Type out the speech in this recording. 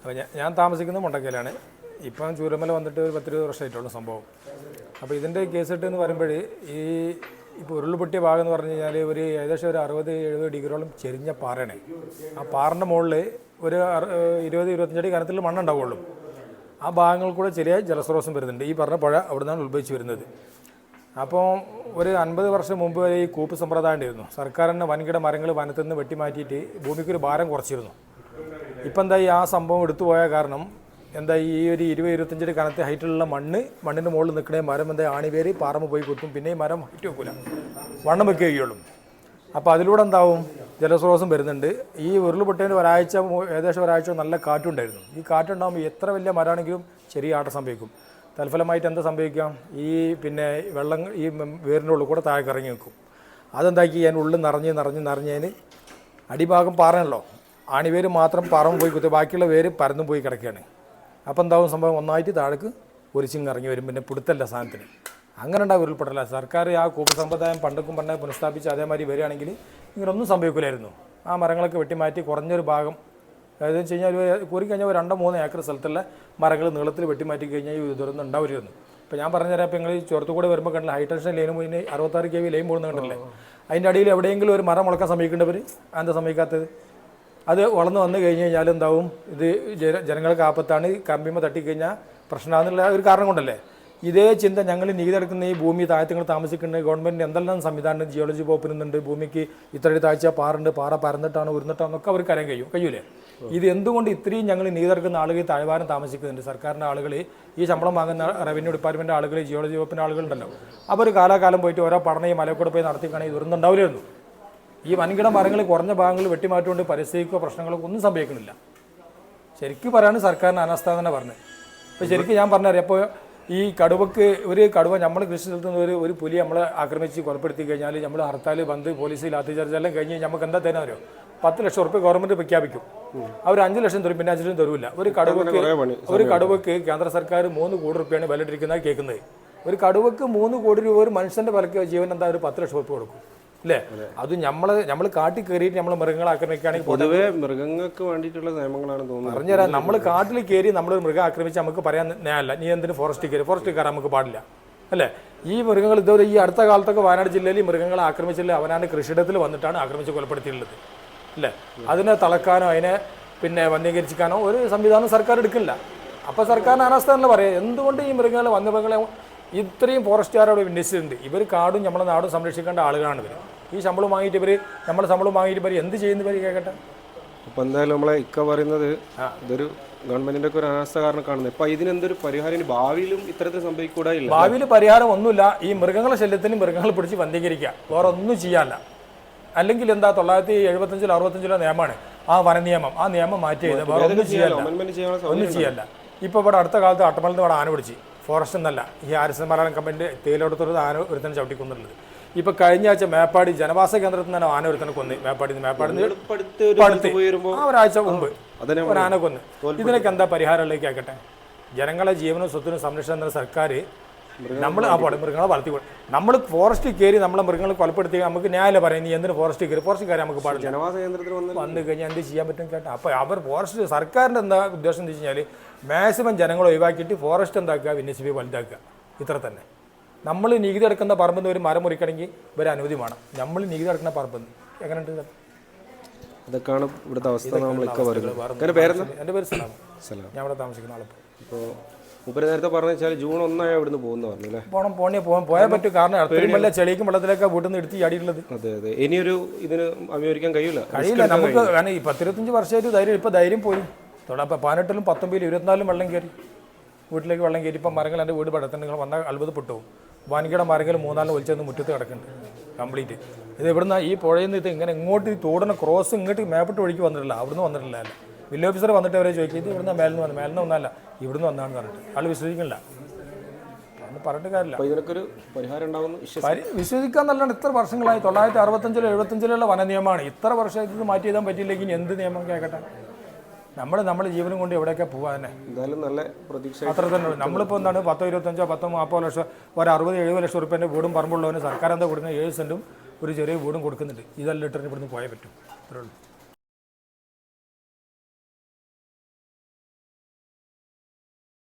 അപ്പോൾ ഞാൻ താമസിക്കുന്നത് മുണ്ടക്കയിലാണ്. ഇപ്പം ചൂരമല വന്നിട്ട് ഒരു പത്തിരുപത് വർഷമായിട്ടുള്ള സംഭവം. അപ്പോൾ ഇതിന്റെ കേസ് എന്ന് പറയുമ്പോൾ ഈ ഇപ്പോൾ ഉരുൾപൊട്ടിയ ഭാഗം എന്ന് പറഞ്ഞു കഴിഞ്ഞാൽ ഒരു ഏകദേശം ഒരു അറുപത് എഴുപത് ഡിഗ്രിയോളം ചെരിഞ്ഞ പാറയാണ്. ആ പാറിന്റെ മുകളിൽ ഒരു ഇരുപത് ഇരുപത്തഞ്ചടി കനത്തിൽ മണ്ണുണ്ടാവുള്ളൂ. ആ ഭാഗങ്ങളിൽ കൂടെ ചെറിയ ജലസ്രോതസ്സും വരുന്നുണ്ട്. ഈ പറഞ്ഞ പുഴ അവിടെ നിന്നാണ് ഉത്ഭവിച്ച് വരുന്നത്. അപ്പോൾ ഒരു അൻപത് വർഷം മുമ്പ് വരെ ഈ കൂപ്പ് സമ്പ്രദായം ഉണ്ടായിരുന്നു. സർക്കാർ വൻകിട മരങ്ങൾ വനത്തിൽ നിന്ന് വെട്ടിമാറ്റിയിട്ട് ഭൂമിക്കൊരു ഭാരം കുറച്ചിരുന്നു. ഇപ്പം എന്താ ഈ ആ സംഭവം എടുത്തു പോയ കാരണം എന്താ ഈ ഒരു ഇരുപത് ഇരുപത്തഞ്ചടി കനത്തെ ഹൈറ്റിലുള്ള മണ്ണ് മണ്ണിന്റെ മുകളിൽ നിൽക്കണേ മരം എന്താ ആണിവേറി പാറമ്പ് പോയി കുത്തും. പിന്നെ ഈ മരം ഹൈറ്റ് വെക്കൂല. വണ്ണം വെക്കുകയുള്ളൂ അപ്പോൾ അതിലൂടെ എന്താവും? ജലസ്രോതസ്സും വരുന്നുണ്ട്. ഈ ഉരുൾപൊട്ടതിന് ഒരാഴ്ച ഏകദേശം ഒരാഴ്ച നല്ല കാറ്റുണ്ടായിരുന്നു ഈ കാറ്റുണ്ടാകുമ്പോൾ എത്ര വലിയ മരമാണെങ്കിലും ചെറിയ ആട്ടം സംഭവിക്കും. തൽഫലമായിട്ട് എന്താ സംഭവിക്കാം? ഈ പിന്നെ വെള്ളം ഈ വേറിന്റെ ഉള്ളിൽ കൂടെ താഴേക്ക് ഇറങ്ങി നിൽക്കും. അതെന്താക്കി? ഞാൻ ഉള്ളിൽ നിറഞ്ഞ് നിറഞ്ഞ് നിറഞ്ഞതിന് അടിഭാഗം പാറയല്ലോ ആണിവേര് മാത്രം പറമ്പ് പോയി കുത്തി ബാക്കിയുള്ള വേര് പരന്നു പോയി കിടക്കുകയാണ്. അപ്പോൾ എന്താവും സംഭവം? ഒന്നായിട്ട് താഴേക്ക് ഒരിച്ചിങ് ഇറങ്ങി വരും. പിന്നെ പിടുത്തല്ല സാധനത്തിന്. അങ്ങനെ ഉണ്ടാവും ഉരുൾപ്പെട്ടല്ല സർക്കാർ ആ കൂപ്പ് സമ്പ്രദായം പണ്ടക്കും പറഞ്ഞ പുനഃസ്ഥാപിച്ച് അതേമാതിരി വരികയാണെങ്കിൽ ഇങ്ങനൊന്നും സംഭവിക്കില്ലായിരുന്നു. ആ മരങ്ങളൊക്കെ വെട്ടിമാറ്റി കുറഞ്ഞൊരു ഭാഗം അതായത് വെച്ച് കഴിഞ്ഞാൽ ഒരു കഴിഞ്ഞാൽ ഒരു രണ്ടോ മൂന്നോ ഏക്കർ സ്ഥലത്തുള്ള മരങ്ങൾ നീളത്തിൽ വെട്ടിമാറ്റി കഴിഞ്ഞാൽ ഈ ദുരന്തം ഉണ്ടാവരുന്നു ഇപ്പോൾ ഞാൻ പറഞ്ഞുതരാം ഇപ്പോൾ നിങ്ങൾ ചുരത്തുകൂടെ വരുമ്പോൾ കണ്ടില്ല ഹൈ ടെൻഷൻ ലൈനും മുന്നേ അറുപത്താറ് കെ വി ലൈൻ പോകുന്ന കണ്ടില്ലേ? അതിന്റെ അടിയിൽ എവിടെയെങ്കിലും ഒരു മരം മുളക്കാൻ സമീപിക്കേണ്ടവർ എന്താ സമീപിക്കാത്തത്? അത് വളർന്നു വന്നു കഴിഞ്ഞ് കഴിഞ്ഞാൽ എന്താവും? ഇത് ജന- ജനങ്ങൾക്ക് ആപത്താണ് കമ്പിമ തട്ടിക്കഴിഞ്ഞാൽ പ്രശ്നമാണെന്നുള്ള ഒരു കാരണം കൊണ്ടല്ലേ? ഇതേ ചിന്ത ഞങ്ങൾ നീതെടുക്കുന്ന ഈ ഭൂമി താഴ്ത്തങ്ങൾ താമസിക്കുന്നുണ്ട് ഗവൺമെന്റ് എന്തെല്ലാം സംവിധാനം ജിയോളജി വകുപ്പിനുണ്ട് ഭൂമിക്ക് ഇത്രയും താഴ്ച പാറുണ്ട് പാറ പരന്നിട്ടാണ് ഉരുന്നിട്ടാണെന്നൊക്കെ അവർക്ക് അറിയാൻ കഴിയും. കഴിയൂലേ? ഇത് എന്തുകൊണ്ട് ഇത്രയും ഞങ്ങൾ നീതെടുക്കുന്ന ആളുകൾ താഴ്വാരം താമസിക്കുന്നുണ്ട്? സർക്കാരിന്റെ ആളുകൾ ഈ ശമ്പളം വാങ്ങുന്ന റവന്യൂ ഡിപ്പാർട്ട്മെന്റ് ആളുകൾ ജിയോളജി വകുപ്പിന്റെ ആളുകളുണ്ടല്ലോ. അവർ കാലാകാലം പോയിട്ട് ഓരോ പഠനം ഈ മലക്കൂടെ പോയി നടത്തിക്കാണെങ്കിൽ ദുരന്തം ഉണ്ടാവില്ലായിരുന്നു. ഈ വൻകിട മരങ്ങൾ കുറഞ്ഞ ഭാഗങ്ങൾ വെട്ടിമാറ്റുകൊണ്ട് പരിസ്ഥിതിക്കോ പ്രശ്നങ്ങളോ ഒന്നും സംഭവിക്കുന്നില്ല. ശരിക്കും പറയാണ് സർക്കാരിന് അനാസ്ഥ തന്നെ പറഞ്ഞത്. അപ്പോൾ ശരിക്കും ഞാൻ പറഞ്ഞറിയാം അപ്പോൾ ഈ കടുവക്ക് ഒരു കടുവ നമ്മൾ കൃഷി സ്ഥലത്തുനിന്ന് ഒരു ഒരു പുലി നമ്മളെ ആക്രമിച്ച് കൊലപ്പെടുത്തി കഴിഞ്ഞാൽ നമ്മൾ ഹർത്താൽ ബന്ദ് പോലീസ് ലാത്തിചാർജ് എല്ലാം കഴിഞ്ഞ് നമുക്ക് എന്താ തരാൻ അറിയോ? പത്ത് ലക്ഷം ഉറുപ്പ്യ ഗവൺമെന്റ് പ്രഖ്യാപിക്കും. അവർ അഞ്ച് ലക്ഷം തരും പിന്നെ അഞ്ച് ലക്ഷം തരൂല്ല. ഒരു കടുവക്ക് ഒരു കടുവക്ക് കേന്ദ്ര സർക്കാർ മൂന്ന് കോടി റുപ്യാണ് വിലയിട്ടിരിക്കുന്നത് കേൾക്കുന്നത്. ഒരു കടുവക്ക് മൂന്ന് കോടി രൂപ ഒരു മനുഷ്യന്റെ വിലക്ക് ജീവൻ എന്താ ഒരു പത്ത് ലക്ഷം ഉറുപ്പ്യ കൊടുക്കും. അല്ലേ അത് നമ്മൾ നമ്മൾ കാട്ടിൽ കയറിയിട്ട് നമ്മൾ മൃഗങ്ങളെ ആക്രമിക്കുകയാണെങ്കിൽ പൊതുവേ മൃഗങ്ങൾക്ക് വേണ്ടിയിട്ടുള്ള നിയമങ്ങളാണ് തോന്നുന്നത്. പറഞ്ഞുതരാം. നമ്മൾ കാട്ടിൽ കയറി നമ്മൾ മൃഗം ആക്രമിച്ച് നമുക്ക് പറയാൻ നേരല്ല നീ എന്തിനു ഫോറസ്റ്റിൽ കയറി ഫോറസ്റ്റിൽ കയറാൻ നമുക്ക് പാടില്ല. അല്ലേ? ഈ മൃഗങ്ങൾ ഇതുവരെ ഈ അടുത്ത കാലത്തൊക്കെ വയനാട് ജില്ലയിൽ മൃഗങ്ങളെ ആക്രമിച്ചില്ല. അവനാണ് കൃഷിയിടത്തിൽ വന്നിട്ടാണ് ആക്രമിച്ച് കൊലപ്പെടുത്തിയിട്ടുള്ളത്. അല്ലേ? അതിനെ തളക്കാനോ അതിനെ പിന്നെ വന്യീകരിക്കാനോ ഒരു സംവിധാനം സർക്കാർ എടുക്കില്ല. അപ്പോൾ സർക്കാരിന് അനാസ്ഥ തന്നെ പറയാം? എന്തുകൊണ്ട് ഈ മൃഗങ്ങളെ വന്യമൃഗങ്ങളെ ഇത്രയും ഫോറസ്റ്റുകാർ അവിടെ വിന്യസിച്ചിട്ടുണ്ട്. ഇവർ കാടും നമ്മളെ നാടും സംരക്ഷിക്കേണ്ട ആളുകളാണ് ഇവർ ഈ ശമ്പളം വാങ്ങിയിട്ട് ഇവർ നമ്മളെ ശമ്പളം വാങ്ങിയിട്ട് ഇവർ എന്ത് ചെയ്യുന്നു ഇവർ കേൾക്കട്ടെ അപ്പോൾ എന്തായാലും നമ്മളെ ഇക്ക പറയുന്നത് ഇതൊരു ഗവൺമെന്റിന്റെ ഒക്കെ ഒരു അനാസ്ഥ കാരണം കാണുന്നത് ഇപ്പൊ ഇതിനെന്തൊരു പരിഹാരം? ഭാവിയിലും ഇത്തരത്തിൽ സംഭവിക്കൂടാ ഇല്ല ഭാവിയിൽ പരിഹാരം ഒന്നുമില്ല ഈ മൃഗങ്ങളെ ശല്യത്തിന് മൃഗങ്ങളെ പിടിച്ച് വന്ധീകരിക്കുക വേറെ ഒന്നും ചെയ്യാല്ല അല്ലെങ്കിൽ എന്താ തൊള്ളായിരത്തി എഴുപത്തഞ്ചിലോ അറുപത്തഞ്ചിലോ നിയമമാണ്. ആ വന നിയമം ആ നിയമം മാറ്റി ഒന്നും ചെയ്യല്ല ഒന്നും ചെയ്യല്ല ഇപ്പോൾ ഇവിടെ അടുത്ത കാലത്ത് അട്ടമലത്ത് ഇവിടെ ആന പിടിച്ച്. ഫോറസ്റ്റ് എന്നല്ല ഈ ആരിസൻ മലയാളം കമ്പനിന്റെ തേയിലോടത്തൊരു ആന ഒരുത്തനെ ചവിട്ടിക്കൊന്നുള്ളത് ഇപ്പൊ കഴിഞ്ഞ ആഴ്ച മേപ്പാടി ജനവാസ കേന്ദ്രത്തിൽ നിന്ന് ആന ഒരുത്തനെ കൊന്ന് മേപ്പാടി മേപ്പാടി ഒരാഴ്ച മുമ്പ് ഒരു ആന കൊന്ന്. ഇതിനൊക്കെ എന്താ പരിഹാരമുള്ളേക്കാക്കട്ടെ ജനങ്ങളെ ജീവനും സ്വത്തിനും സംരക്ഷണം എന്ന സർക്കാർ നമ്മൾ ആ പാടെ മൃഗങ്ങളെ വളർത്തി നമ്മൾ ഫോറസ്റ്റ് കയറി നമ്മളെ മൃഗങ്ങളെ കൊലപ്പെടുത്തി നമുക്ക് ന്യായമല്ല പറയുന്നത് നീ എന്തിനു ഫോറസ്റ്റ് കയറി ഫോറസ്റ്റ് കയറി നമുക്ക് പാടില്ല ജനവാസ കേന്ദ്രത്തിൽ വന്ന് കഴിഞ്ഞാൽ എന്ത് ചെയ്യാൻ പറ്റും കേട്ടോ. അപ്പോൾ അവർ ഫോറസ്റ്റ് സർക്കാരിന്റെ എന്താ ഉദ്ദേശം എന്ന് വെച്ച് കഴിഞ്ഞാൽ മാക്സിമം ജനങ്ങളെ ഒഴിവാക്കിയിട്ട് ഫോറസ്റ്റ് എന്താക്കുക? വിന്യസിപ്പി വലുതാക്കുക. ഇത്ര തന്നെ. നമ്മൾ നികുതി അടക്കുന്ന പറമ്പിൽ നിന്ന് ഒരു മരം മുറിക്കണമെങ്കിൽ ഇവർ അനുമതി വേണം. നമ്മൾ നികുതി അടക്കുന്ന പറമ്പിൽ നിന്ന് എങ്ങനെയുണ്ട് ഇതൊക്കെയാണ് ഇവിടുത്തെ അവസ്ഥ. നമ്മൾ പേരെന്താ? എന്റെ പേര് സലാം. സലാം. ഞാൻ ഇവിടെ താമസിക്കുന്ന ആളിപ്പോൾ ഇപ്പോൾ ഉപരി നേരത്തെ പറഞ്ഞു വെച്ചാൽ ജൂൺ ഒന്നായ അവിടുന്ന് പോകുന്ന പറഞ്ഞു അല്ലേ? പോണം പോണേ പോകാൻ പോയാൽ പറ്റും. കാരണം അത്രയും വല്ല ചെളിക്കും വെള്ളത്തിലൊക്കെ വീട്ടിൽ നിന്ന് എടുത്ത് ചാടിയിട്ടുള്ളത് അതെ അതെ. ഇനിയൊരു ഇതിന് അഭിമുഖിക്കാൻ കഴിയില്ല? കഴിയില്ല. നമുക്ക് കാരണം ഈ പത്തിരുപത്തഞ്ച് വർഷമായിട്ട് ധൈര്യം ഇപ്പം ധൈര്യം പോയി. തൊള്ളാ പതിനെട്ടിലും പത്തൊമ്പതിലും ഇരുപത്തിനാലിലും വെള്ളം കയറി. വീട്ടിലേക്ക് വെള്ളം കയറി. ഇപ്പം മരങ്ങൾ എന്റെ വീട് പടത്തിന് നിങ്ങൾ വന്നാൽ അത്ഭുതപ്പെട്ടു വാനിക്കയുടെ മരങ്ങൾ മൂന്നാലും ഒലിച്ചെന്ന് മുറ്റത്ത് കിടക്കുന്നുണ്ട്. കംപ്ലീറ്റ്. ഇത് ഇവിടുന്ന് ഈ പുഴയിൽ നിന്ന് ഇത് ഇങ്ങനെ ഇങ്ങോട്ട് ഈ തോടിനെ ക്രോസ് ഇങ്ങോട്ട് മേപ്പിട്ട് ഒഴുകി വന്നിട്ടില്ല. അവിടുന്ന് വന്നിട്ടില്ല. അല്ല വില്ലേജ് ഓഫീസർ വന്നിട്ട് അവരെ ചോദിക്കും ഇത് ഇവിടുന്ന് മേലിന്ന് വന്നു മേലിന്ന് ഒന്നല്ല ഇവിടുന്ന് വന്നാന്ന് പറഞ്ഞിട്ട്. ആൾ വിശ്വസിക്കണില്ല. പറഞ്ഞിട്ട് കാര്യമില്ല. പരിഹാരം ഉണ്ടാവുമെന്ന് വിശ്വസിക്കാൻ നല്ലോണം ഇത്ര വർഷങ്ങളായി തൊള്ളായിരത്തി അറുപത്തഞ്ചിലോ എഴുപത്തഞ്ചിലുള്ള വന നിയമമാണ്. ഇത്ര വർഷമായിട്ട് ഇത് മാറ്റി എഴുതാൻ പറ്റിയില്ലെങ്കിൽ ഇനി എന്ത് നിയമം കേൾക്കട്ടെ നമ്മൾ നമ്മുടെ ജീവനും കൊണ്ട് എവിടെയൊക്കെ പോകാൻ തന്നെ. എന്തായാലും നല്ല പ്രതീക്ഷ അത്ര തന്നെ നമ്മളിപ്പോൾ എന്താണ് പത്തോ ഇരുപത്തഞ്ചോ പത്തോ നാൽപ്പതോ ലക്ഷം ഒരു അറുപത് എഴുപത് ലക്ഷം റുപ്യന്റെ വീടും പറമ്പുള്ളവന് സർക്കാർ എന്താ കൊടുക്കുന്നത്? ഏഴ് സെന്റും ഒരു ചെറിയ വീടും കൊടുക്കുന്നുണ്ട്. ഇതെല്ലാം ഇട്ടിട്ട് ഇവിടുന്ന് പോയേ പറ്റും. അത്രേ ഉള്ളൂ.